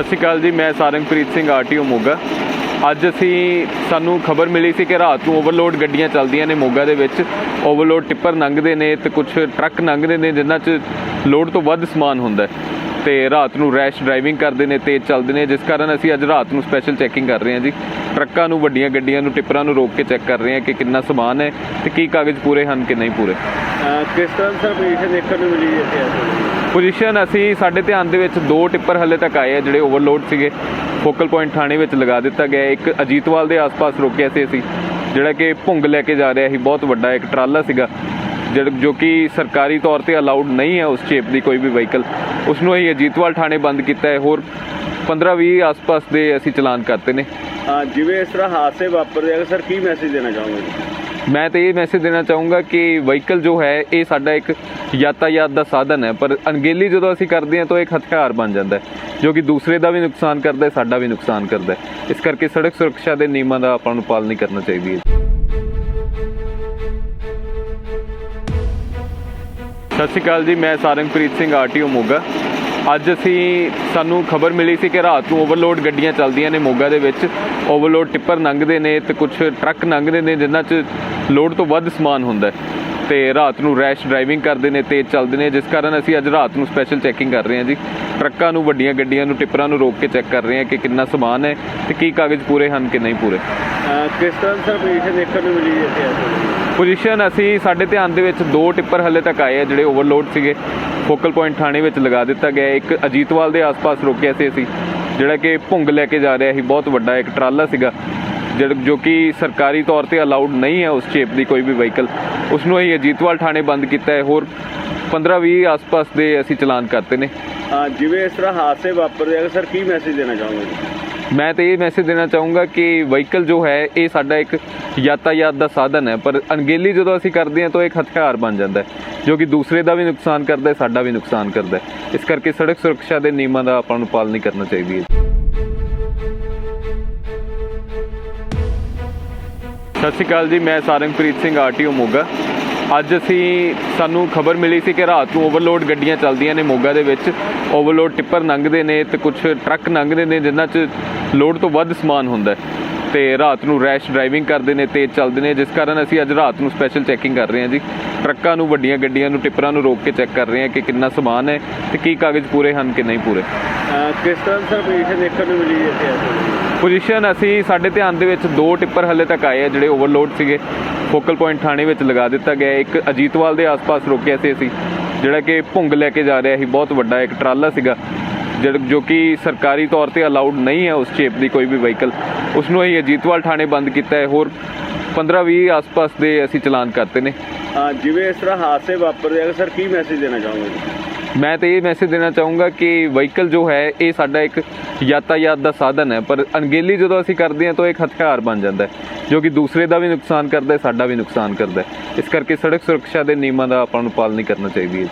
ਸਤਿ ਸ਼੍ਰੀ ਅਕਾਲ ਜੀ, ਮੈਂ ਸਾਰੰਗਪ੍ਰੀਤ ਸਿੰਘ, ਆਰਟੀਓ ਮੋਗਾ। ਅੱਜ ਅਸੀਂ, ਸਾਨੂੰ ਖਬਰ ਮਿਲੀ ਸੀ ਕਿ ਰਾਤ ਨੂੰ ਓਵਰਲੋਡ ਗੱਡੀਆਂ ਚੱਲਦੀਆਂ ਨੇ ਮੋਗਾ ਦੇ ਵਿੱਚ। ਓਵਰਲੋਡ ਟਿੱਪਰ ਲੰਘਦੇ ਨੇ ਤੇ ਕੁਝ ਟਰੱਕ ਲੰਘਦੇ ਨੇ, ਜਿਨ੍ਹਾਂ 'ਚ ਲੋਡ ਤੋਂ ਵੱਧ ਸਮਾਨ ਹੁੰਦਾ ਹੈ। ਤੇ ਰਾਤ ਨੂੰ ਰੈਸ਼ ਡਰਾਈਵਿੰਗ ਕਰਦੇ ਨੇ ਤੇਜ਼ ਚੱਲਦੇ ਨੇ ਜਿਸ ਕਾਰਨ ਅਸੀਂ ਅੱਜ ਰਾਤ ਨੂੰ ਸਪੈਸ਼ਲ ਚੈਕਿੰਗ ਕਰ ਰਹੇ ਹਾਂ ਜੀ। ਟਰੱਕਾਂ ਨੂੰ ਵੱਡੀਆਂ ਗੱਡੀਆਂ ਨੂੰ ਟਿੱਪਰਾਂ ਨੂੰ ਰੋਕ ਕੇ ਚੈੱਕ ਕਰ ਰਹੇ ਹਾਂ ਕਿ ਕਿੰਨਾ ਸਮਾਨ ਹੈ ਤੇ ਕੀ ਕਾਗਜ਼ ਪੂਰੇ ਹਨ ਕਿ ਨਹੀਂ ਪੂਰੇ। ਕਿਸ ਤਰ੍ਹਾਂ ਸਰ ਪੋਜੀਸ਼ਨ ਦੇਖਣ ਨੂੰ ਮਿਲੀ ਇੱਥੇ? ਪੋਜੀਸ਼ਨ ਅਸੀਂ ਸਾਡੇ ਧਿਆਨ ਦੇ ਵਿੱਚ ਦੋ ਟਿੱਪਰ ਹੱਲੇ ਤੱਕ ਆਏ ਆ ਜਿਹੜੇ ਓਵਰਲੋਡ ਸੀਗੇ। ਫੋਕਲ ਪੁਆਇੰਟ ਥਾਣੇ ਵਿੱਚ ਲਗਾ ਦਿੱਤਾ ਗਿਆ। ਇੱਕ ਅਜੀਤਵਾਲ ਦੇ ਆਸ-ਪਾਸ ਰੋਕਿਆ ਸੀ ਅਸੀਂ ਜਿਹੜਾ ਕਿ ਭੁੰਗ ਲੈ ਕੇ ਜਾ ਰਿਹਾ ਸੀ। ਬਹੁਤ ਵੱਡਾ ਇੱਕ ਟਰਾਲਾ ਸੀਗਾ। ਜੋ ਕਿ ਸਰਕਾਰੀ ਤੌਰ ਤੇ ਅਲਾਉਡ ਨਹੀਂ ਹੈ ਉਸ ਸ਼ੇਪ ਦੀ ਕੋਈ ਵੀ ਵਹੀਕਲ ਉਸ ਨੂੰ ਅਸੀਂ ਅਜੀਤਵਾਲ ਥਾਣੇ ਬੰਦ ਕੀਤਾ ਹੈ। ਹੋਰ 15-20 ਆਸ-ਪਾਸ ਦੇ ਅਸੀਂ ਚਲਾਨ ਕਰਤੇ ਨੇ। ਅਹ ਜਿਵੇਂ ਇਸ ਤਰ੍ਹਾਂ ਹਾਦਸੇ ਵਾਪਰਦੇ ਆ ਸਰ ਕੀ ਮੈਸੇਜ ਦੇਣਾ ਚਾਹੋਗੇ? ਮੈਂ ਤਾਂ ਇਹ ਮੈਸੇਜ ਦੇਣਾ ਚਾਹੂੰਗਾ ਕਿ ਵਹੀਕਲ ਜੋ ਹੈ ਇਹ ਸਾਡਾ ਇੱਕ ਯਾਤਾਯਾਤ ਦਾ ਸਾਧਨ ਹੈ। ਪਰ ਅਣਗਹਿਲੀ ਜਦੋਂ ਅਸੀਂ ਕਰਦੇ ਹਾਂ ਤਾਂ ਇੱਕ ਹਥਿਆਰ ਬਣ ਜਾਂਦਾ ਹੈ ਜੋ ਕਿ ਦੂਸਰੇ ਦਾ ਵੀ ਨੁਕਸਾਨ ਕਰਦਾ ਹੈ ਸਾਡਾ ਵੀ ਨੁਕਸਾਨ ਕਰਦਾ ਹੈ। ਇਸ ਕਰਕੇ ਸੜਕ ਸੁਰੱਖਿਆ ਦੇ ਨਿਯਮਾਂ ਦਾ ਆਪਾਂ ਨੂੰ ਪਾਲਣਾ ਕਰਨਾ ਚਾਹੀਦੀ ਹੈ। ਸਤਿ ਸ਼੍ਰੀ ਅਕਾਲ ਜੀ, ਮੈਂ ਸਾਰੰਗਪ੍ਰੀਤ ਸਿੰਘ ਆਰਟੀਓ ਮੋਗਾ। ਅੱਜ ਅਸੀਂ, ਸਾਨੂੰ ਖਬਰ ਮਿਲੀ ਸੀ ਕਿ ਰਾਤ ਨੂੰ ਓਵਰਲੋਡ ਗੱਡੀਆਂ ਚੱਲਦੀਆਂ ਨੇ ਮੋਗਾ ਦੇ ਵਿੱਚ। ਓਵਰਲੋਡ ਟਿੱਪਰ ਲੰਘਦੇ ਨੇ ਤੇ ਕੁਝ ਟਰੱਕ ਲੰਘਦੇ ਨੇ, ਜਿਨ੍ਹਾਂ 'ਚ ਲੋਡ ਤੋਂ ਵੱਧ ਸਮਾਨ ਹੁੰਦਾ ਹੈ। ਤੇ ਰਾਤ ਨੂੰ ਰੈਸ਼ ਡਰਾਈਵਿੰਗ ਕਰਦੇ ਨੇ, ਤੇਜ਼ ਚੱਲਦੇ ਨੇ, ਜਿਸ ਕਾਰਨ ਅਸੀਂ ਅੱਜ ਰਾਤ ਨੂੰ ਸਪੈਸ਼ਲ ਚੈਕਿੰਗ ਕਰ ਰਹੇ ਹਾਂ ਜੀ। ਟਰੱਕਾਂ ਨੂੰ, ਵੱਡੀਆਂ ਗੱਡੀਆਂ ਨੂੰ, ਟਿੱਪਰਾਂ ਨੂੰ ਰੋਕ ਕੇ ਚੈੱਕ ਕਰ ਰਹੇ ਹਾਂ ਕਿ ਕਿੰਨਾ ਸਮਾਨ ਹੈ ਤੇ ਕੀ ਕਾਗਜ਼ ਪੂਰੇ ਹਨ ਕਿ ਨਹੀਂ ਪੂਰੇ। ਕਿਸ ਤਰ੍ਹਾਂ ਸਰ ਪੋਜੀਸ਼ਨ ਦੇਖਣ ਨੂੰ ਮਿਲੀ ਇੱਥੇ ਪੋਜੀਸ਼ਨ ਅਸੀਂ ਸਾਡੇ ਧਿਆਨ ਦੇ ਵਿੱਚ ਦੋ ਟਿੱਪਰ ਹੱਲੇ ਤੱਕ ਆਏ ਆ ਜਿਹੜੇ ਓਵਰਲੋਡ ਸੀਗੇ। ਫੋਕਲ ਪੁਆਇੰਟ ਥਾਣੇ ਵਿੱਚ ਲਗਾ ਦਿੱਤਾ ਗਿਆ ਇੱਕ ਅਜੀਤਵਾਲ ਦੇ ਆਸ-ਪਾਸ ਰੋਕਿਆ ਸੀ ਅਸੀਂ, ਜਿਹੜਾ ਕਿ ਭੁੰਗ ਲੈ ਕੇ ਜਾ ਰਿਹਾ ਸੀ। ਬਹੁਤ ਵੱਡਾ ਇੱਕ ਟਰਾਲਾ ਸੀਗਾ, ਜਿਹੜਾ ਜੋ ਕਿ ਸਰਕਾਰੀ ਤੌਰ ਤੇ ਅਲਾਉਡ ਨਹੀਂ ਹੈ ਉਸ ਸ਼ੇਪ ਦੀ ਕੋਈ ਵੀ ਵਹੀਕਲ ਉਸ ਨੂੰ ਅਸੀਂ ਅਜੀਤਵਾਲ ਥਾਣੇ ਬੰਦ ਕੀਤਾ ਹੈ। ਹੋਰ 15-20 ਆਸ-ਪਾਸ ਦੇ ਅਸੀਂ ਚਲਾਨ ਕਰਤੇ ਨੇ। ਜਿਵੇਂ ਇਸ ਤਰ੍ਹਾਂ ਹਾਦਸੇ ਵਾਪਰਦੇ ਆ, ਸਰ, ਕੀ ਮੈਸੇਜ ਦੇਣਾ ਚਾਹੋਗੇ? ਮੈਂ ਤਾਂ ਇਹ ਮੈਸੇਜ ਦੇਣਾ ਚਾਹੂੰਗਾ ਕਿ ਵਹੀਕਲ ਜੋ ਹੈ, ਇਹ ਸਾਡਾ ਇੱਕ ਯਾਤਾਯਾਤ ਦਾ ਸਾਧਨ ਹੈ, ਪਰ ਅਣਗੇਲੀ ਜਦੋਂ ਅਸੀਂ ਕਰਦੇ ਹਾਂ ਤਾਂ ਇੱਕ ਹਥਿਆਰ ਬਣ ਜਾਂਦਾ ਹੈ, ਜੋ ਕਿ ਦੂਸਰੇ ਦਾ ਵੀ ਨੁਕਸਾਨ ਕਰਦਾ ਹੈ, ਸਾਡਾ ਵੀ ਨੁਕਸਾਨ ਕਰਦਾ ਹੈ। ਇਸ ਕਰਕੇ ਸੜਕ ਸੁਰੱਖਿਆ ਦੇ ਨਿਯਮਾਂ ਦਾ ਆਪਾਂ ਨੂੰ ਪਾਲਣਾ ਕਰਨਾ ਚਾਹੀਦੀ ਹੈ। ਸਤਿ ਸ਼੍ਰੀ ਅਕਾਲ ਜੀ, ਮੈਂ ਸਾਰੰਗਪ੍ਰੀਤ ਸਿੰਘ, ਆਰਟੀਓ ਮੋਗਾ। ਅੱਜ ਅਸੀਂ ਸਾਨੂੰ ਖਬਰ ਮਿਲੀ ਸੀ ਕਿ ਰਾਤ ਨੂੰ ਓਵਰਲੋਡ ਗੱਡੀਆਂ ਚੱਲਦੀਆਂ ਨੇ ਮੋਗਾ ਦੇ ਵਿੱਚ। ਓਵਰਲੋਡ ਟਿੱਪਰ ਲੰਘਦੇ ਨੇ ਤੇ ਕੁਝ ਟਰੱਕ ਲੰਘਦੇ ਨੇ ਜਿਨ੍ਹਾਂ 'ਚ ਲੋਡ ਤੋਂ ਵੱਧ ਸਮਾਨ ਹੁੰਦਾ ਤੇ ਰਾਤ ਨੂੰ ਰੈਸ਼ ਡਰਾਈਵਿੰਗ ਕਰਦੇ ਨੇ ਤੇਜ਼ ਚੱਲਦੇ ਨੇ ਜਿਸ ਕਾਰਨ ਅਸੀਂ ਅੱਜ ਰਾਤ ਨੂੰ ਸਪੈਸ਼ਲ ਚੈਕਿੰਗ ਕਰ ਰਹੇ ਹਾਂ ਜੀ। ਟਰੱਕਾਂ ਨੂੰ ਵੱਡੀਆਂ ਗੱਡੀਆਂ ਨੂੰ ਟਿੱਪਰਾਂ ਨੂੰ ਰੋਕ ਕੇ ਚੈੱਕ ਕਰ ਰਹੇ ਹਾਂ ਕਿ ਕਿੰਨਾ ਸਮਾਨ ਹੈ ਤੇ ਕੀ ਕਾਗਜ਼ ਪੂਰੇ ਹਨ ਕਿ ਨਹੀਂ ਪੂਰੇ। ਕਿਸ ਤਰ੍ਹਾਂ ਸਰ ਪੋਜੀਸ਼ਨ ਦੇਖਣ ਨੂੰ ਮਿਲੀ ਹੈ ਇੱਥੇ? ਪੋਜੀਸ਼ਨ ਅਸੀਂ ਸਾਡੇ ਧਿਆਨ ਦੇ ਵਿੱਚ ਦੋ ਟਿੱਪਰ ਹੱਲੇ ਤੱਕ ਆਏ ਆ ਜਿਹੜੇ ਓਵਰਲੋਡ ਸੀਗੇ। ਫੋਕਲ ਪੁਆਇੰਟ ਥਾਣੇ ਵਿੱਚ ਲਗਾ ਦਿੱਤਾ ਗਿਆ ਇੱਕ ਅਜੀਤਵਾਲ ਦੇ ਆਸ-ਪਾਸ ਰੋਕਿਆ ਸੀ ਅਸੀਂ, ਜਿਹੜਾ ਕਿ ਭੁੰਗ ਲੈ ਕੇ ਜਾ ਰਿਹਾ ਸੀ। ਬਹੁਤ ਵੱਡਾ ਇੱਕ ਟਰਾਲਾ ਸੀਗਾ, ਜਿਹੜਾ ਜੋ ਕਿ ਸਰਕਾਰੀ ਤੌਰ ਤੇ ਅਲਾਉਡ ਨਹੀਂ ਹੈ ਉਸ ਸ਼ੇਪ ਦੀ ਕੋਈ ਵੀ ਵਹੀਕਲ। ਉਸ ਨੂੰ ਅਸੀਂ ਅਜੀਤਵਾਲ ਥਾਣੇ ਬੰਦ ਕੀਤਾ ਹੈ। ਹੋਰ 15-20 ਆਸ-ਪਾਸ ਦੇ ਅਸੀਂ ਚਲਾਨ ਕਰਤੇ ਨੇ। ਅਹ ਜਿਵੇਂ ਇਸ ਤਰ੍ਹਾਂ ਹਾਦਸੇ ਵਾਪਰਦੇ ਆ, ਸਰ ਕੀ ਮੈਸੇਜ ਦੇਣਾ ਚਾਹੋਗੇ? ਮੈਂ ਤਾਂ ਇਹ ਮੈਸੇਜ ਦੇਣਾ ਚਾਹੂੰਗਾ ਕਿ ਵਹੀਕਲ ਜੋ ਹੈ, ਇਹ ਸਾਡਾ ਇੱਕ ਯਾਤਾਯਾਤ ਦਾ ਸਾਧਨ ਹੈ, ਪਰ ਅਣਗੇਲੀ ਜਦੋਂ ਅਸੀਂ ਕਰਦੇ ਹਾਂ ਤਾਂ ਇਹ ਇੱਕ ਹਥਿਆਰ ਬਣ ਜਾਂਦਾ ਹੈ, ਜੋ ਕਿ ਦੂਸਰੇ ਦਾ ਵੀ ਨੁਕਸਾਨ ਕਰਦਾ ਹੈ, ਸਾਡਾ ਵੀ ਨੁਕਸਾਨ ਕਰਦਾ ਹੈ। ਇਸ ਕਰਕੇ ਸੜਕ ਸੁਰੱਖਿਆ ਦੇ ਨਿਯਮਾਂ ਦਾ ਆਪਾਂ ਨੂੰ ਪਾਲਣਾ ਕਰਨਾ ਚਾਹੀਦੀ ਹੈ।